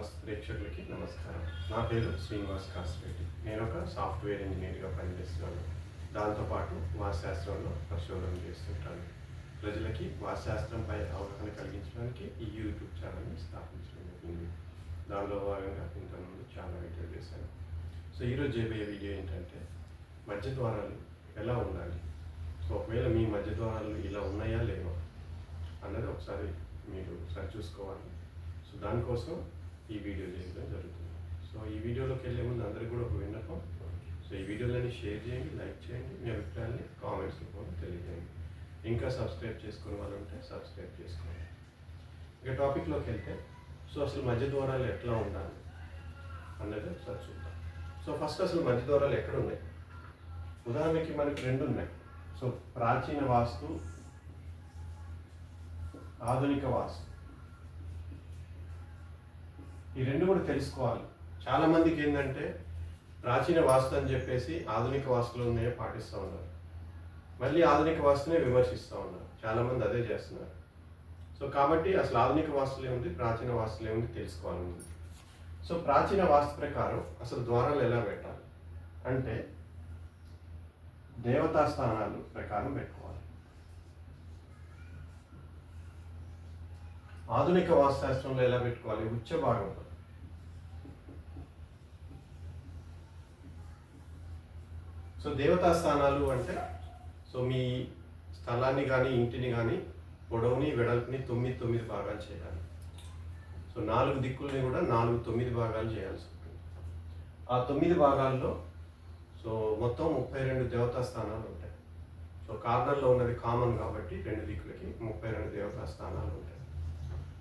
ప్రేక్షకులకి నమస్కారం. నా పేరు శ్రీనివాస్ కాసిరెడ్డి నేను ఒక సాఫ్ట్వేర్ ఇంజనీర్గా పనిచేస్తున్నాను. దాంతోపాటు వాశాస్త్రంలో పరిశోధన చేస్తుంటాను. ప్రజలకి వాశాస్త్రంపై అవగాహన కలిగించడానికి ఈ యూట్యూబ్ ఛానల్ని స్థాపించడం జరిగింది. దానిలో భాగంగా ఇంతకుముందు చాలా వీడియో చేశాను. సో ఈరోజు చేయబోయే వీడియో ఏంటంటే మధ్య ద్వారాలు ఎలా ఉండాలి? సో ఒకవేళ మీ మధ్య ద్వారాలు ఇలా ఉన్నాయా లేవా? అన్నది ఒకసారి మీరు సరి చూసుకోవాలి. సో దానికోసం ఈ వీడియో చేయడం జరుగుతుంది. సో ఈ వీడియోలోకి వెళ్ళే ముందు అందరికీ కూడా ఒక విన్నపం. సో ఈ వీడియోలని షేర్ చేయండి లైక్ చేయండి మీ అభిప్రాయాన్ని కామెంట్స్ రూపంలో తెలియజేయండి. ఇంకా సబ్స్క్రైబ్ చేసుకునే వాళ్ళు ఉంటే సబ్స్క్రైబ్ చేసుకోండి. ఇక టాపిక్లోకి వెళ్తే సో అసలు మధ్య ద్వారాలు ఎట్లా ఉండాలి అన్నది ఒకసారి చూద్దాం. సో ఫస్ట్ అసలు మధ్య ద్వారాలు ఎక్కడ ఉన్నాయి ఉదాహరణకి మనకి రెండు ఉన్నాయి. సో ప్రాచీన వాస్తు ఆధునిక వాస్తు. ఈ రెండు కూడా తెలుసుకోవాలి. చాలా మందికి ఏంటంటే ప్రాచీన వాస్తు అని చెప్పేసి ఆధునిక వాస్తులు ఉన్నాయో పాటిస్తూ ఉన్నారు. మళ్ళీ ఆధునిక వాస్తునే విమర్శిస్తూ ఉన్నారు. చాలామంది అదే చేస్తున్నారు. సో కాబట్టి అసలు ఆధునిక వాస్తులు ఏముంది? ప్రాచీన వాస్తులు ఏముంది? తెలుసుకోవాలి సో ప్రాచీన వాస్తు ప్రకారం అసలు ద్వారాలు ఎలా పెట్టాలి? అంటే దేవతా స్థానాలు ప్రకారం పెట్టుకోవాలి. ఆధునిక వాస్తుశాస్త్రంలో ఎలా పెట్టుకోవాలి? ఉచ్చ భాగంలో. సో దేవతా స్థానాలు అంటే సో మీ స్థలాన్ని కానీ ఇంటిని కానీ పొడవుని వెడల్పుని తొమ్మిది తొమ్మిది భాగాలు చేయాలి. సో నాలుగు దిక్కుల్ని కూడా నాలుగు తొమ్మిది భాగాలు చేయాల్సి ఉంటుంది. ఆ తొమ్మిది భాగాల్లో సో మొత్తం ముప్పై రెండు దేవతా స్థానాలు ఉంటాయి. సో కార్నర్లో ఉన్నది కామన్ కాబట్టి రెండు దిక్కులకి ముప్పై రెండు దేవతా స్థానాలు ఉంటాయి.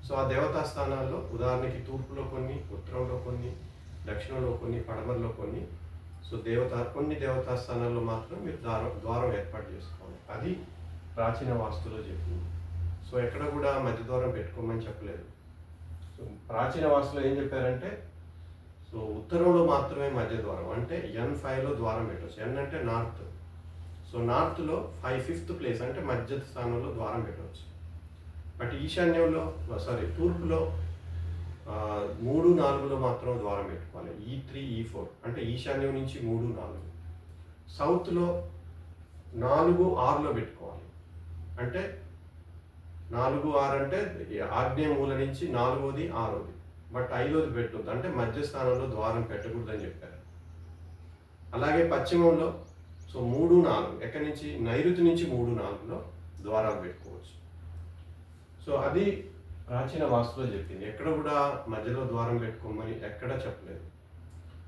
సో ఆ దేవతా స్థానాల్లో ఉదాహరణకి తూర్పులో కొన్ని ఉత్తరంలో కొన్ని దక్షిణంలో కొన్ని పడమరలో కొన్ని సో దేవత కొన్ని దేవతా స్థానాల్లో మాత్రం మీరు ద్వారం ద్వారం ఏర్పాటు చేసుకోవాలి. అది ప్రాచీన వాస్తులో చెప్పింది. సో ఎక్కడ కూడా మధ్య ద్వారం పెట్టుకోమని చెప్పలేదు. సో ప్రాచీన వాస్తులో ఏం చెప్పారంటే సో ఉత్తరంలో మాత్రమే మధ్య ద్వారం అంటే ఎన్ ఫైవ్లో ద్వారం పెట్టవచ్చు ఎన్ అంటే నార్త్. సో నార్త్లో ఫైవ్ ఫిఫ్త్ ప్లేస్ అంటే మధ్య స్థానంలో ద్వారం పెట్టవచ్చు బట్ ఈశాన్యంలో సారీ తూర్పులో మూడు నాలుగులో మాత్రం ద్వారం పెట్టుకోవాలి. ఈ త్రీ ఈ ఫోర్. అంటే ఈశాన్యం నుంచి మూడు నాలుగు. సౌత్లో నాలుగు ఆరులో పెట్టుకోవాలి. అంటే నాలుగు ఆరు అంటే ఆగ్నేయ మూల నుంచి నాలుగోది ఆరోది. బట్ ఐదోది పెట్టొద్దు. అంటే మధ్య స్థానంలో ద్వారం పెట్టకూడదని చెప్పారు. అలాగే పశ్చిమంలో సో మూడు నాలుగు. ఎక్కడి నుంచి? నైరుతి నుంచి మూడు నాలుగులో ద్వారాలు పెట్టుకోవచ్చు. సో అది ప్రాచీన వాస్తులో చెప్పింది. ఎక్కడ కూడా మధ్యలో ద్వారం పెట్టుకోమని ఎక్కడ చెప్పలేదు.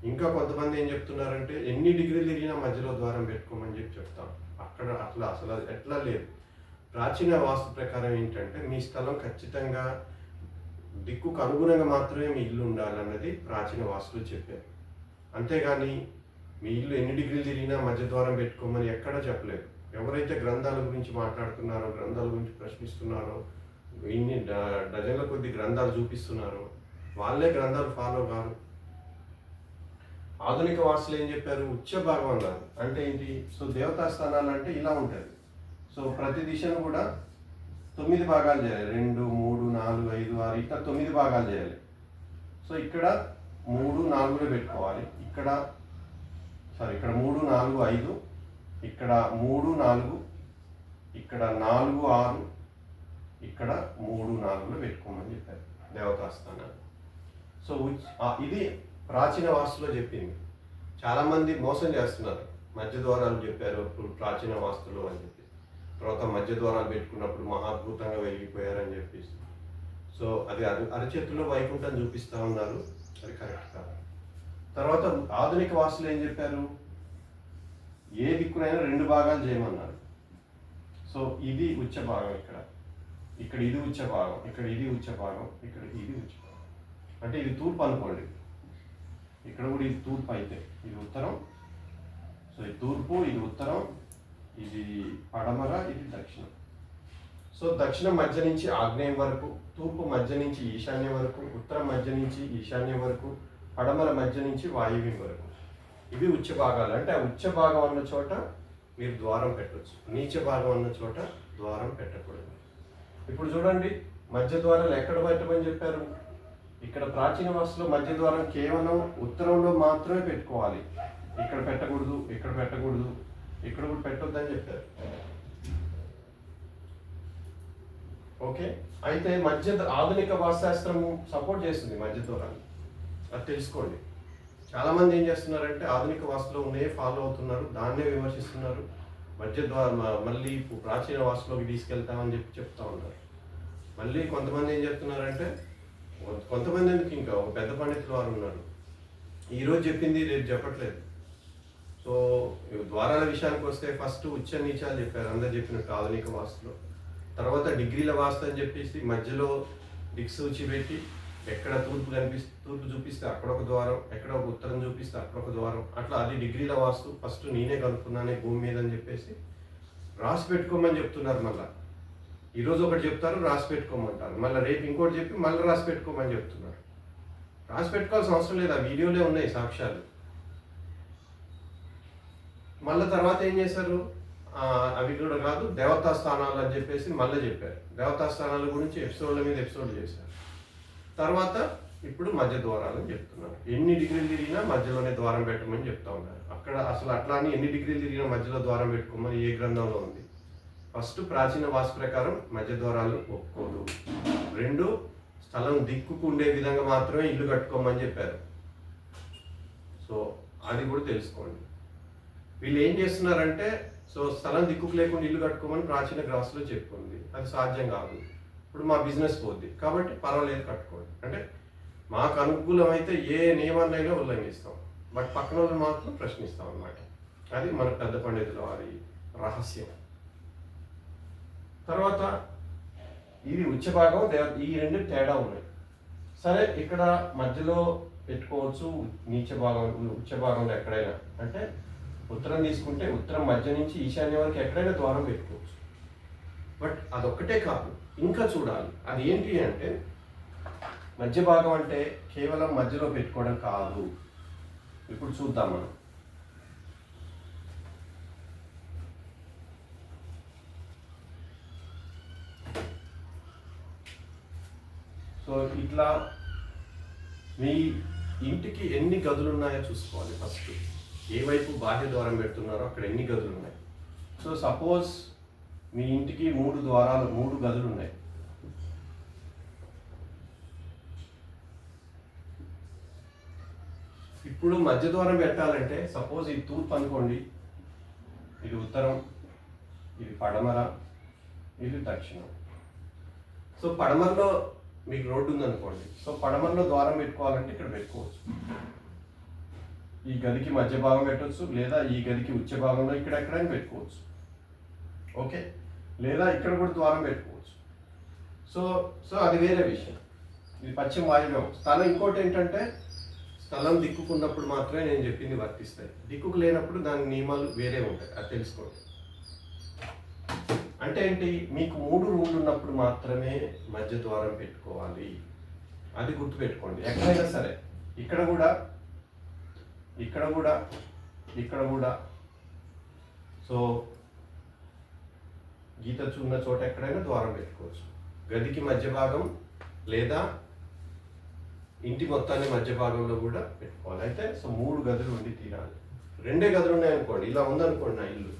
ఇంకా కొంతమంది ఏం చెప్తున్నారంటే ఎన్ని డిగ్రీలు తిరిగినా మధ్యలో ద్వారం పెట్టుకోమని చెప్పి చెప్తాం. అక్కడ అట్లా అసలు ఎట్లా లేదు. ప్రాచీన వాస్తు ప్రకారం ఏంటంటే మీ స్థలం ఖచ్చితంగా దిక్కుకు అనుగుణంగా మాత్రమే మీ ఇల్లు ఉండాలన్నది ప్రాచీన వాస్తులు చెప్పారు. అంతేగాని మీ ఇల్లు ఎన్ని డిగ్రీలు తిరిగినా మధ్య ద్వారం పెట్టుకోమని ఎక్కడా చెప్పలేదు. ఎవరైతే గ్రంథాల గురించి మాట్లాడుతున్నారో గ్రంథాల గురించి ప్రశ్నిస్తున్నారో ఇన్ని డ- డజన్ల కొద్ది గ్రంథాలు చూపిస్తున్నారు. వాళ్ళే గ్రంథాలు ఫాలో కారు. ఆధునిక వాసులు ఏం చెప్పారు? ఉచ్చ భాగం అన్నారు అంటే ఏంటి? సో దేవతా స్థానాలు అంటే ఇలా ఉంటుంది. సో ప్రతి దిశను కూడా తొమ్మిది భాగాలు చేయాలి. రెండు మూడు నాలుగు ఐదు ఆరు ఇట్లా తొమ్మిది భాగాలు చేయాలి. సో ఇక్కడ మూడు నాలుగులో పెట్టుకోవాలి. ఇక్కడ సారీ ఇక్కడ మూడు నాలుగు ఐదు ఇక్కడ మూడు నాలుగు ఇక్కడ నాలుగు ఆరు ఇక్కడ మూడు నాలుగులో పెట్టుకోమని చెప్పారు. దేవతా స్థానాలు సో ఇది ప్రాచీన వాస్తులో చెప్పింది. చాలామంది మోసం చేస్తున్నారు. మధ్య ద్వారాలు చెప్పారు ఇప్పుడు ప్రాచీన వాస్తులు అని చెప్పి. తర్వాత మధ్య ద్వారాలు పెట్టుకున్నప్పుడు మహాద్భుతంగా వెలిగిపోయారని చెప్పేసి సో అది అరి అరచేతిలో వైకుంఠం చూపిస్తా ఉన్నారు. అది కరెక్ట్ కాదు. తర్వాత ఆధునిక వాస్తులు ఏం చెప్పారు? ఏ దిక్కునైనా రెండు భాగాలు చేయమన్నారు. సో ఇది ఉచ్చ భాగం ఇక్కడ. ఇక్కడ ఇది ఉచ్చ భాగం ఇక్కడ ఇది ఉచ్చ భాగం ఇక్కడ ఇది ఉచ్చ భాగం. అంటే ఇది తూర్పు అనుకోండి. ఇక్కడ కూడా ఇది తూర్పు అయితే ఇది ఉత్తరం. సో ఇది తూర్పు ఇది ఉత్తరం ఇది పడమర ఇది దక్షిణం. సో దక్షిణం మధ్య నుంచి ఆగ్నేయం వరకు తూర్పు మధ్య నుంచి ఈశాన్యం వరకు ఉత్తరం మధ్య నుంచి ఈశాన్యం వరకు పడమర మధ్య నుంచి వాయువ్యం వరకు. ఇవి ఉచ్చ భాగాలు. అంటే ఆ ఉచ్చ భాగం ఉన్న చోట మీరు ద్వారం పెట్టవచ్చు నీచ భాగం ఉన్న చోట ద్వారం పెట్టకూడదు. ఇప్పుడు చూడండి మధ్య ద్వారాలు ఎక్కడ పెట్టమని చెప్పారు? ఇక్కడ ప్రాచీన వాసులో మధ్య ద్వారం కేవలం ఉత్తరంలో మాత్రమే పెట్టుకోవాలి. ఇక్కడ పెట్టకూడదు ఇక్కడ పెట్టకూడదు ఇక్కడ కూడా పెట్టొద్దని చెప్పారు. ఓకే? అయితే మధ్య ఆధునిక వాస్తుశాస్త్రము సపోర్ట్ చేస్తుంది మధ్య ద్వారాన్ని అది తెలుసుకోండి. చాలామంది ఏం చేస్తున్నారంటే ఆధునిక వాస్తులో ఉన్నాయే ఫాలో అవుతున్నారు దాన్నే విమర్శిస్తున్నారు. మధ్య ద్వారా మళ్ళీ ప్రాచీన వాసులోకి తీసుకెళ్తామని చెప్పి చెప్తా ఉన్నారు మళ్ళీ కొంతమంది ఏం చెప్తున్నారంటే కొంతమంది ఎందుకు ఇంకా? ఒక పెద్ద పండితులు వారు ఉన్నారు. ఈరోజు చెప్పింది రేపు చెప్పట్లేదు. సో ద్వారాల విషయానికి వస్తే ఫస్ట్ ఉచ్చ నీచాలు చెప్పారు. అందరు చెప్పినట్టు ఆధునిక వాస్తులో. తర్వాత డిగ్రీల వాస్తు అని చెప్పేసి మధ్యలో దిక్సూచి పెట్టి ఎక్కడ తూర్పు కనిపిస్తే తూర్పు చూపిస్తే అక్కడ ఒక ద్వారం ఎక్కడ ఒక ఉత్తరం చూపిస్తే అక్కడ ఒక ద్వారం. అట్లా అది డిగ్రీల వాస్తు. ఫస్ట్ నేనే కనుక్కున్నానే భూమి మీద అని చెప్పేసి రాసి పెట్టుకోమని చెప్తున్నారు మళ్ళా. ఈరోజు ఒకటి చెప్తారు రాసి పెట్టుకోమంటారు. మళ్ళీ రేపు ఇంకోటి చెప్పి మళ్ళీ రాసి పెట్టుకోమని చెప్తున్నారు. రాసి పెట్టుకోవాల్సిన అవసరం లేదు? ఆ వీడియోలే ఉన్నాయి సాక్ష్యాలు. మళ్ళీ తర్వాత ఏం చేశారు? అవి కూడా కాదు దేవతా స్థానాలు అని చెప్పేసి మళ్ళీ చెప్పారు. దేవతా స్థానాల గురించి ఎపిసోడ్ల మీద ఎపిసోడ్ చేశారు. తర్వాత ఇప్పుడు మధ్య ద్వారాలు అని చెప్తున్నారు. ఎన్ని డిగ్రీలు తిరిగినా మధ్యలోనే ద్వారం పెట్టమని చెప్తా ఉన్నారు. అక్కడ అసలు అట్లా అని ఎన్ని డిగ్రీలు తిరిగినా మధ్యలో ద్వారం పెట్టుకోమని ఏ గ్రంథంలో ఉంది? ఫస్ట్ ప్రాచీన వాస్తు ప్రకారం మధ్య ద్వారాలు ఒప్పుకోదు. రెండు స్థలం దిక్కుకు ఉండే విధంగా మాత్రమే ఇల్లు కట్టుకోమని చెప్పారు. సో అది కూడా తెలుసుకోండి. వీళ్ళు ఏం చేస్తున్నారంటే సో స్థలం దిక్కుకు లేకుండా ఇల్లు కట్టుకోమని ప్రాచీన గ్రాసులో చెప్పుకుంది అది సాధ్యం కాదు. ఇప్పుడు మా బిజినెస్ పోద్ది. కాబట్టి పర్వాలేదు కట్టుకోండి. అంటే మాకు అనుకూలమైతే ఏ నియమాన్నైనా ఉల్లంఘిస్తాం. బట్ పక్కన వాళ్ళు మాత్రం ప్రశ్నిస్తాం అన్నమాట. అది మన పెద్ద పండితుల వారి రహస్యం. తర్వాత ఇది ఉచ్చభాగం ఈ రెండు తేడా ఉన్నాయి. సరే ఇక్కడ మధ్యలో పెట్టుకోవచ్చు నీచ భాగం ఉచ్చ భాగంలో ఎక్కడైనా. అంటే ఉత్తరం తీసుకుంటే ఉత్తరం మధ్య నుంచి ఈశాన్య వరకు ఎక్కడైనా ద్వారం పెట్టుకోవచ్చు. బట్ అదొక్కటే కాదు. ఇంకా చూడాలి. అది ఏంటి అంటే మధ్య భాగం అంటే కేవలం మధ్యలో పెట్టుకోవడం కాదు. ఇప్పుడు చూద్దాం మనం. సో ఇట్లా మీ ఇంటికి ఎన్ని గదులు ఉన్నాయో చూసుకోవాలి ఫస్ట్. ఏ వైపు బాహ్య ద్వారం పెడుతున్నారో అక్కడ ఎన్ని గదులు ఉన్నాయి సో సపోజ్ మీ ఇంటికి మూడు ద్వారాలు మూడు గదులు ఉన్నాయి ఇప్పుడు మధ్య ద్వారం పెట్టాలంటే సపోజ్ ఇది తూర్పు అనుకోండి ఇది ఉత్తరం ఇది పడమర ఇది దక్షిణం. సో పడమరలో మీకు రోడ్డు ఉందనుకోండి సో పడమరలో ద్వారం పెట్టుకోవాలంటే ఇక్కడ పెట్టుకోవచ్చు. ఈ గదికి మధ్య భాగం పెట్టవచ్చు లేదా ఈ గదికి ఉచ్చ భాగంలో ఇక్కడ ఎక్కడైనా పెట్టుకోవచ్చు. ఓకే? లేదా ఇక్కడ కూడా ద్వారం పెట్టుకోవచ్చు. సో సో అది వేరే విషయం. ఇది పశ్చిమ వాయువ్యం. స్థలం ఇంకోటి ఏంటంటే స్థలం దిక్కుకున్నప్పుడు మాత్రమే నేను చెప్పింది వర్తిస్తాయి. దిక్కుకు లేనప్పుడు దాని నియమాలు వేరే ఉంటాయి. అది తెలుసుకోండి. అంటే ఏంటి? మీకు మూడు రూమ్లు ఉన్నప్పుడు మాత్రమే మధ్య ద్వారం పెట్టుకోవాలి. అది గుర్తుపెట్టుకోండి. ఎక్కడైనా సరే ఇక్కడ కూడా ఇక్కడ కూడా ఇక్కడ కూడా. సో గీత చూన్న చోట ఎక్కడైనా ద్వారం పెట్టుకోవచ్చు. గదికి మధ్య భాగం లేదా ఇంటి మొత్తాన్ని మధ్య భాగంలో కూడా పెట్టుకోవాలి. అయితే సో మూడు గదులు ఉండి తీరాలి. రెండే గదులు ఉన్నాయనుకోండి ఇలా ఉందనుకోండి నా ఇల్లు.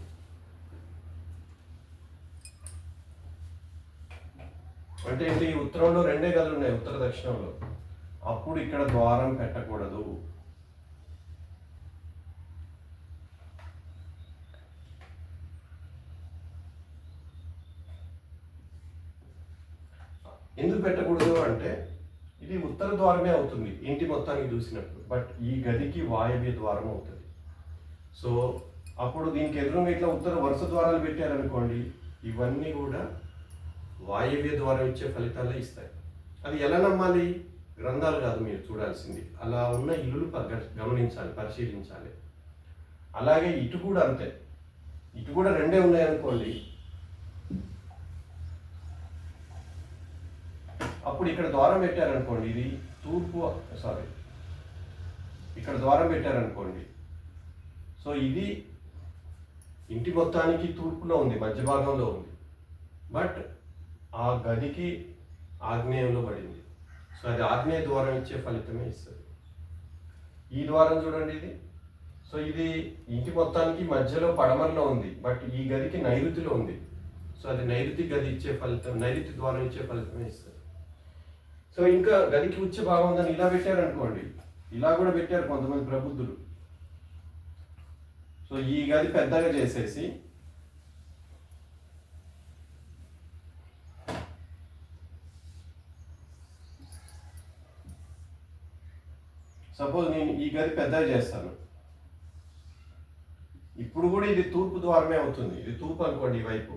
అంటే ఏంటి? ఉత్తరంలో రెండే గదులు ఉన్నాయి ఉత్తర దక్షిణంలో. అప్పుడు ఇక్కడ ద్వారం పెట్టకూడదు. ఎందుకు పెట్టకూడదు అంటే ఇది ఉత్తర ద్వారమే అవుతుంది ఇంటి మొత్తానికి చూసినప్పుడు. బట్ ఈ గదికి వాయవ్య ద్వారం అవుతుంది. సో అప్పుడు దీనికి ఎదురుగా ఇట్లా ఉత్తర వరుస ద్వారాలు పెట్టారనుకోండి ఇవన్నీ కూడా వాయవ్య ద్వారం ఇచ్చే ఫలితాలే ఇస్తాయి. అది ఎలా నమ్మాలి? గ్రంథాలు కాదు మీరు చూడాల్సింది. అలా ఉన్న ఇల్లులు గమనించాలి పరిశీలించాలి. అలాగే ఇటు కూడా అంతే. ఇటు కూడా రెండే ఉన్నాయనుకోండి అప్పుడు ఇక్కడ ద్వారం పెట్టారనుకోండి ఇది తూర్పు సారీ ఇక్కడ ద్వారం పెట్టారనుకోండి. సో ఇది ఇంటి మొత్తానికి తూర్పులో ఉంది మధ్య భాగంలో ఉంది. బట్ ఆ గదికి ఆగ్నేయంలో పడింది. సో అది ఆగ్నేయ ద్వారం ఇచ్చే ఫలితమే ఇస్తుంది. ఈ ద్వారం చూడండి ఇది. సో ఇది ఇంటి మొత్తానికి మధ్యలో పడమరలో ఉంది బట్ ఈ గదికి నైరుతిలో ఉంది. సో అది నైరుతి గది ఇచ్చే ఫలితం నైరుతి ద్వారం ఇచ్చే ఫలితమే ఇస్తుంది. సో ఇంకా గదికి ఉచ్చ భాగం ఉందని ఇలా పెట్టారు అనుకోండి ఇలా కూడా పెట్టారు కొంతమంది ప్రబుద్ధులు. సో ఈ గది పెద్దగా చేసేసి సపోజ్ నేను ఈ గది పెద్దగా చేస్తాను. ఇప్పుడు కూడా ఇది తూర్పు ద్వారమే అవుతుంది. ఇది తూర్పు అనుకోండి ఈ వైపు.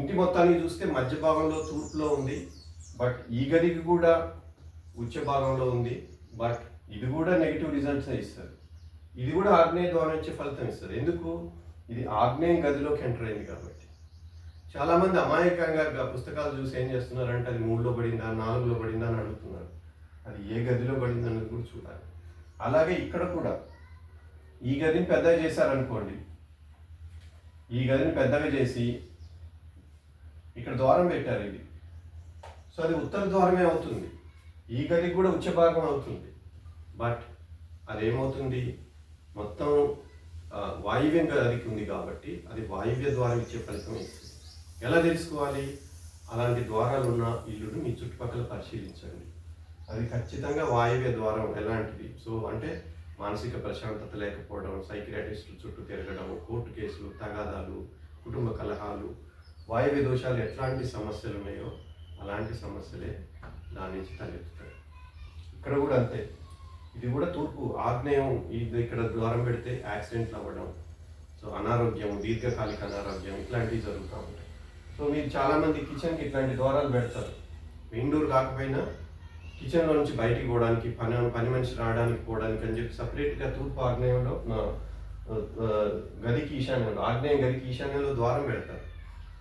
ఇంటి మొత్తాన్ని చూస్తే మధ్య భాగంలో తూర్పులో ఉంది. బట్ ఈ గదికి కూడా ఉచ్చ భాగంలో ఉంది. బట్ ఇది కూడా నెగిటివ్ రిజల్ట్స్ ఇస్తుంది. ఇది కూడా ఆగ్నేయ ద్వారం ఇచ్చే ఫలితం ఇస్తుంది. ఎందుకు? ఇది ఆగ్నేయం గదిలోకి ఎంటర్ అయింది కాబట్టి. చాలామంది అమాయకంగా పుస్తకాలు చూసి ఏం చేస్తున్నారంటే అది మూడులో పడిందా నాలుగులో పడిందా అని అడుగుతున్నారు. అది ఏ గదిలో పడింది అన్నది కూడా చూడాలి. అలాగే ఇక్కడ కూడా ఈ గదిని పెద్దగా చేశారనుకోండి. ఈ గదిని పెద్దగా చేసి ఇక్కడ ద్వారం పెట్టారు ఇది. సో అది ఉత్తర ద్వారమే అవుతుంది. ఈ గదికి కూడా ఉచ్చ భాగం అవుతుంది. బట్ అదేమవుతుంది? మొత్తం వాయువ్యం గదికి ఉంది కాబట్టి అది వాయువ్య ద్వారం ఇచ్చే ఫలితం ఇస్తుంది. ఎలా తెలుసుకోవాలి? అలాంటి ద్వారాలు ఉన్న ఇల్లును మీ చుట్టుపక్కల పరిశీలించండి. అది ఖచ్చితంగా వాయువ్య ద్వారం ఎలాంటిది? సో అంటే మానసిక ప్రశాంతత లేకపోవడం సైకియాటిస్టుల చుట్టూ తిరగడం కోర్టు కేసులు తగాదాలు కుటుంబ కలహాలు వాయువ్య దోషాలు ఎట్లాంటి సమస్యలు ఉన్నాయో అలాంటి సమస్యలే దాని నుంచి తలెత్తుతాయి. ఇక్కడ కూడా అంతే. ఇది కూడా తూర్పు ఆగ్నేయం ఇది ఇక్కడ ద్వారం పెడితే యాక్సిడెంట్లు అవ్వడం సో అనారోగ్యం దీర్ఘకాలిక అనారోగ్యం ఇట్లాంటివి జరుగుతూ ఉంటాయి. సో మీరు చాలామంది కిచెన్కి ఇట్లాంటి ద్వారాలు పెడతారు. ఇండోర్ కాకపోయినా కిచెన్లో నుంచి బయటికి పోవడానికి పని పని మనిషి రావడానికి పోవడానికి అని చెప్పి సపరేట్గా తూర్పు ఆగ్నేయంలో గదికి ఈశాన్యంలో ఆగ్నేయం గదికి ఈశాన్యంలో ద్వారం పెడతారు.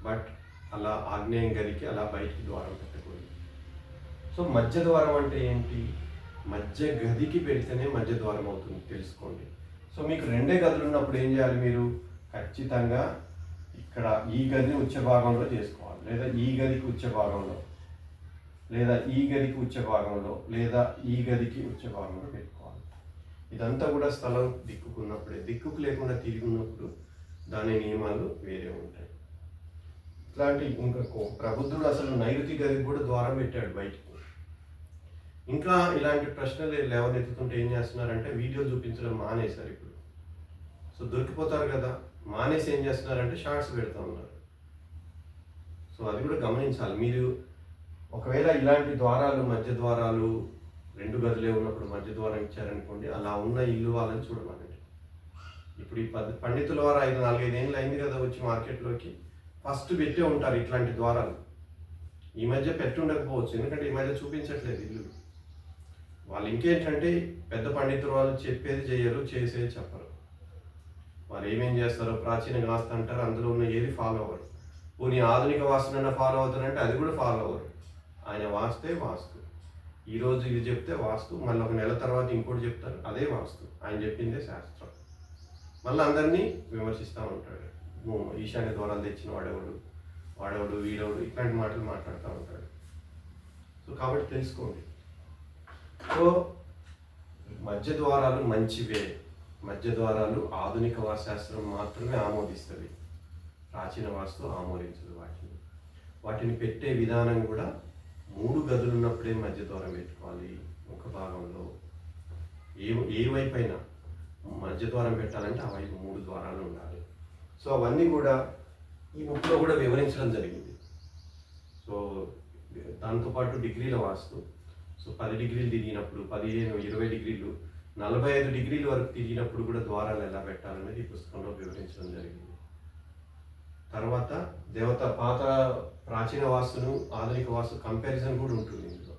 బట్ అలా ఆగ్నేయం గదికి అలా బయటికి ద్వారం పెట్టకూడదు సో మధ్య ద్వారం అంటే ఏంటి? మధ్య గదికి పెడితేనే మధ్య ద్వారం అవుతుంది తెలుసుకోండి. సో మీకు రెండే గదులు ఉన్నప్పుడు ఏం చేయాలి మీరు? ఖచ్చితంగా ఇక్కడ ఈ గదిని ఉచ్చ భాగంలో చేసుకోవాలి. లేదా ఈ గదికి ఉచ్చ భాగంలో. లేదా ఈ గదికి ఉచ్చ భాగంలో. లేదా ఈ గదికి ఉచ్చ భాగంలో పెట్టుకోవాలి. ఇదంతా కూడా స్థలం దిక్కుకున్నప్పుడే. దిక్కుకు లేకుండా తిరిగి ఉన్నప్పుడు దాని నియమాలు వేరే ఉంటాయి. ఇట్లాంటి ఇంకా ప్రబుద్ధుడు అసలు నైరుతి గదికి కూడా ద్వారం పెట్టాడు బయటికి. ఇంకా ఇలాంటి ప్రశ్నలు లేవనెత్తుతుంటే ఏం చేస్తున్నారంటే వీడియో చూపించడం మానేశారు ఇప్పుడు. సో దొరికిపోతారు కదా మానేసి ఏం చేస్తున్నారంటే షార్ట్స్ పెడతా ఉన్నారు. సో అది కూడా గమనించాలి. మీరు ఒకవేళ ఇలాంటి ద్వారాలు మధ్య ద్వారాలు రెండు గదులే ఉన్నప్పుడు మధ్య ద్వారం ఇచ్చారనుకోండి అలా ఉన్న ఇల్లు వాళ్ళని చూడమనండి. ఇప్పుడు ఈ పది పండితుల వారు ఐదు నాలుగైదు ఏళ్ళు అయింది కదా వచ్చి మార్కెట్లోకి. ఫస్ట్ పెట్టే ఉంటారు ఇట్లాంటి ద్వారాలు. ఈ మధ్య పెట్టి ఉండకపోవచ్చు ఎందుకంటే ఈ మధ్య చూపించట్లేదు ఇల్లు. వాళ్ళు ఇంకేంటంటే పెద్ద పండితులు వాళ్ళు చెప్పేది చేయరు చేసేది చెప్పరు. వారు ఏమేం చేస్తారో ప్రాచీన వాస్త అంటారు అందులో ఉన్న ఏది ఫాలో అవ్వరు. పోనీ ఆధునిక వాస్తునన్నా ఫాలో అవుతారంటే అది కూడా ఫాలో అవ్వరు. ఆయన వాస్తే వాస్తు. ఈరోజు ఇది చెప్తే వాస్తు మళ్ళీ ఒక నెల తర్వాత ఇంకోటి చెప్తారు అదే వాస్తు. ఆయన చెప్పిందే శాస్త్రం. మళ్ళీ అందరినీ విమర్శిస్తూ ఉంటాడు. ఈశాన్య ద్వారాలు తెచ్చిన వాడెవడు? వాడెవడు వీడెవడు? ఇట్లాంటి మాటలు మాట్లాడుతూ ఉంటాడు. సో కాబట్టి తెలుసుకోండి. సో మధ్య ద్వారాలు మంచివే. మధ్య ద్వారాలు ఆధునిక వాస్తుశాస్త్రం మాత్రమే ఆమోదిస్తుంది. ప్రాచీన వాస్తు ఆమోదించదు వాటిని. వాటిని పెట్టే విధానం కూడా మూడు గదులు ఉన్నప్పుడే మధ్య ద్వారం పెట్టుకోవాలి ఒక భాగంలో. ఏ ఏ వైపు అయినా. మధ్య ద్వారం పెట్టాలంటే ఆ వైపు మూడు ద్వారాలు ఉండాలి. సో అవన్నీ కూడా ఈ బుక్లో కూడా వివరించడం జరిగింది. సో దాంతోపాటు డిగ్రీల వాస్తు. సో పది డిగ్రీలు తిరిగినప్పుడు పదిహేను ఇరవై డిగ్రీలు నలభై ఐదు డిగ్రీల వరకు తిరిగినప్పుడు కూడా ద్వారాలు ఎలా పెట్టాలనేది ఈ పుస్తకంలో వివరించడం జరిగింది. తర్వాత దేవత పాత ప్రాచీన వాస్తును ఆధునిక వాస్తు కంపారిజన్ కూడా ఉంటుంది ఇందులో.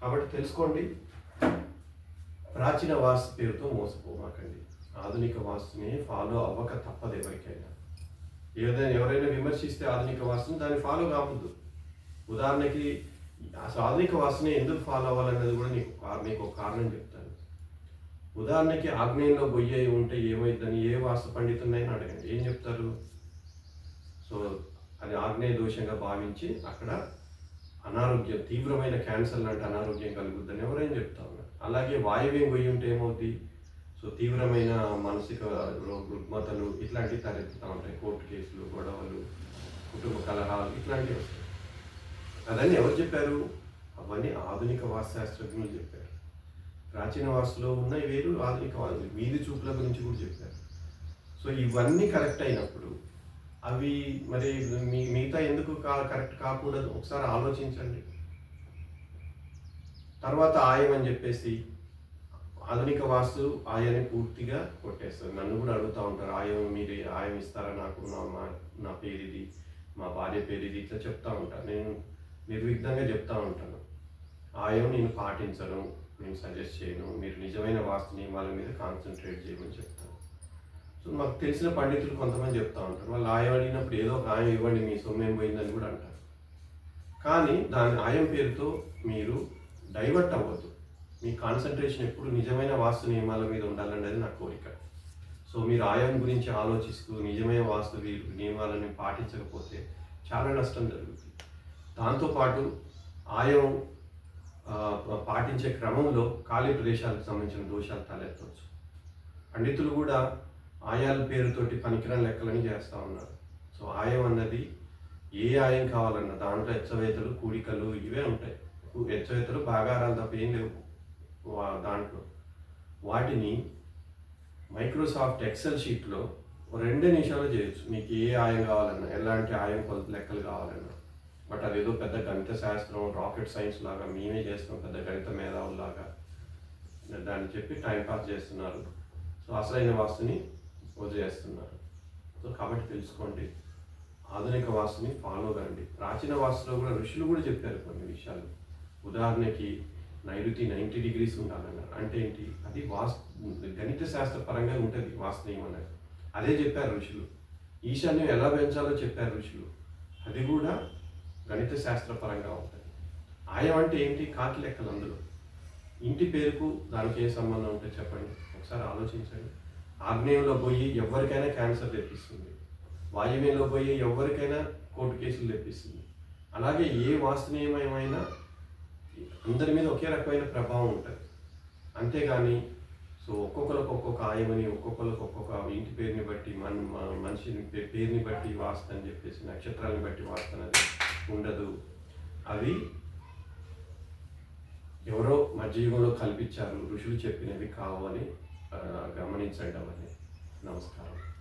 కాబట్టి తెలుసుకోండి ప్రాచీన వాస్తు పేరుతో మోసపోమాకండి. ఆధునిక వాస్తుని ఫాలో అవ్వక తప్పదు ఎవరికైనా. ఏదైనా ఎవరైనా విమర్శిస్తే ఆధునిక వాస్తుని దాన్ని ఫాలో కావద్దు. ఉదాహరణకి అసలు ఆధునిక వాస్తుని ఎందుకు ఫాలో అవ్వాలన్నది కూడా నీకు నీకు ఒక కారణం చెప్తాను. ఉదాహరణకి ఆగ్నేయంలో గొయ్యి ఉంటే ఏమైందని ఏ వాస్తు పండితున్నైనా అడగండి. ఏం చెప్తారు? సో అది ఆగ్నేయ దోషంగా భావించి అక్కడ అనారోగ్యం తీవ్రమైన క్యాన్సర్ లాంటి అనారోగ్యం కలుగుద్దని ఎవరైనా చెప్తా ఉన్నారు. అలాగే వాయువ్యం గొయ్యి ఉంటే ఏమవుద్ది? సో తీవ్రమైన మానసిక రుగ్మతలు ఇట్లాంటివి తలెత్తుతూ ఉంటాయి. కోర్టు కేసులు గొడవలు కుటుంబ కలహాలు ఇట్లాంటివి వస్తాయి. అదని ఎవరు చెప్పారు? అవన్నీ ఆధునిక వాస్తుశాస్త్రజ్ఞులు చెప్పారు. ప్రాచీన వాస్తులో ఉన్నవి వేరు ఆధునిక వాస్తు వీధి చూపుల గురించి కూడా చెప్పారు. సో ఇవన్నీ కరెక్ట్ అయినప్పుడు అవి మరి మీ మిగతా ఎందుకు కా కరెక్ట్ కాకూడదు? ఒకసారి ఆలోచించండి. తర్వాత ఆయమని చెప్పేసి ఆధునిక వాస్తు ఆయాన్ని పూర్తిగా కొట్టేస్తారు నన్ను కూడా అడుగుతూ ఉంటారు ఆయం మీరు ఆయం ఇస్తారా నాకు? నా మా నా పేరు ఇది మా భార్య పేరు ఇది ఇట్లా చెప్తా ఉంటాను నేను నిర్విఘ్నంగా చెప్తా ఉంటాను. ఆయం నేను పాటించను నేను సజెస్ట్ చేయను మీరు నిజమైన వాస్తు నియమాల మీద కాన్సన్ట్రేట్ చేయమని చెప్తాను. సో మాకు తెలిసిన పండితులు కొంతమంది చెప్తా ఉంటారు. వాళ్ళు ఆయం అడిగినప్పుడు ఏదో ఒక ఆయం ఇవ్వండి మీ సొమ్మేం పోయిందని కూడా అంటారు. కానీ దాని ఆయం పేరుతో మీరు డైవర్ట్ అవ్వద్దు. మీ కాన్సన్ట్రేషన్ ఎప్పుడు నిజమైన వాస్తు నియమాల మీద ఉండాలనేది నా కోరిక. సో మీరు ఆయం గురించి ఆలోచిస్తూ నిజమైన వాస్తు వీ- నియమాలను పాటించకపోతే చాలా నష్టం జరుగుతుంది. దాంతోపాటు ఆయం పాటించే క్రమంలో ఖాళీ ప్రదేశాలకు సంబంధించిన దోషాలు తలెత్తవచ్చు పండితులు కూడా ఆయాల పేరుతోటి పనికిరాని లెక్కలని చేస్తూ ఉన్నారు. సో ఆయం అన్నది ఏ ఆయం కావాలన్నా దాంట్లో ఎచ్చవేతలు కూడికలు ఇవే ఉంటాయి. కు- ఎచ్చవేతలు బాగారాలు తప్ప ఏం లేవు. దాంట్లో. వాటిని మైక్రోసాఫ్ట్ ఎక్సెల్ షీట్లో రెండే నిమిషాలు చేయొచ్చు. మీకు ఏ ఆయం కావాలన్నా ఎలాంటి ఆయం కొలత లెక్కలు కావాలన్నా. బట్ అదేదో పెద్ద గణిత శాస్త్రం రాకెట్ సైన్స్ లాగా మేమే చేస్తాం పెద్ద గణిత మేధావులాగా దాన్ని చెప్పి టైం పాస్ చేస్తున్నారు. సో అసలైన వాస్తుని వదిలేస్తున్నారు సో కాబట్టి తెలుసుకోండి. ఆధునిక వాస్తుని ఫాలో కండి. ప్రాచీన వాస్తులో కూడా ఋషులు కూడా చెప్పారు కొన్ని విషయాలు. ఉదాహరణకి నైరుతి నైంటీ డిగ్రీస్ ఉండాలన్నారు అంటే ఏంటి? అది వాస్ గణిత శాస్త్ర పరంగా ఉంటుంది వాస్తవం అనేది అదే చెప్పారు ఋషులు. ఈశాన్యం ఎలా పెంచాలో చెప్పారు ఋషులు. అది కూడా గణిత శాస్త్ర పరంగా ఉంటుంది. ఆయం అంటే ఏంటి? కాకి లెక్కలు అందులో. ఇంటి పేరుకు దానికి ఏ సంబంధం ఉంటే చెప్పండి. ఒకసారి ఆలోచించండి. ఆగ్నేయంలో పోయి ఎవరికైనా క్యాన్సర్ తెప్పిస్తుంది. వాయువ్యంలో పోయి ఎవరికైనా కోర్టు కేసులు తెప్పిస్తుంది. అలాగే ఏ వాస్తు అందరి మీద ఒకే రకమైన ప్రభావం ఉంటుంది. అంతేగాని సో ఒక్కొక్కరికి ఒక్కొక్క ఆయమని ఒక్కొక్కరికి ఒక్కొక్క ఇంటి పేరుని బట్టి మన మనిషిని పేరుని బట్టి వాస్తని అని చెప్పేసి నక్షత్రాన్ని బట్టి వాస్తనది ఉండదు. అవి ఎవరో మధ్యయుగంలో కల్పించారు ఋషులు చెప్పినవి కావు అని గమనించండి అవన్నీ. నమస్కారం.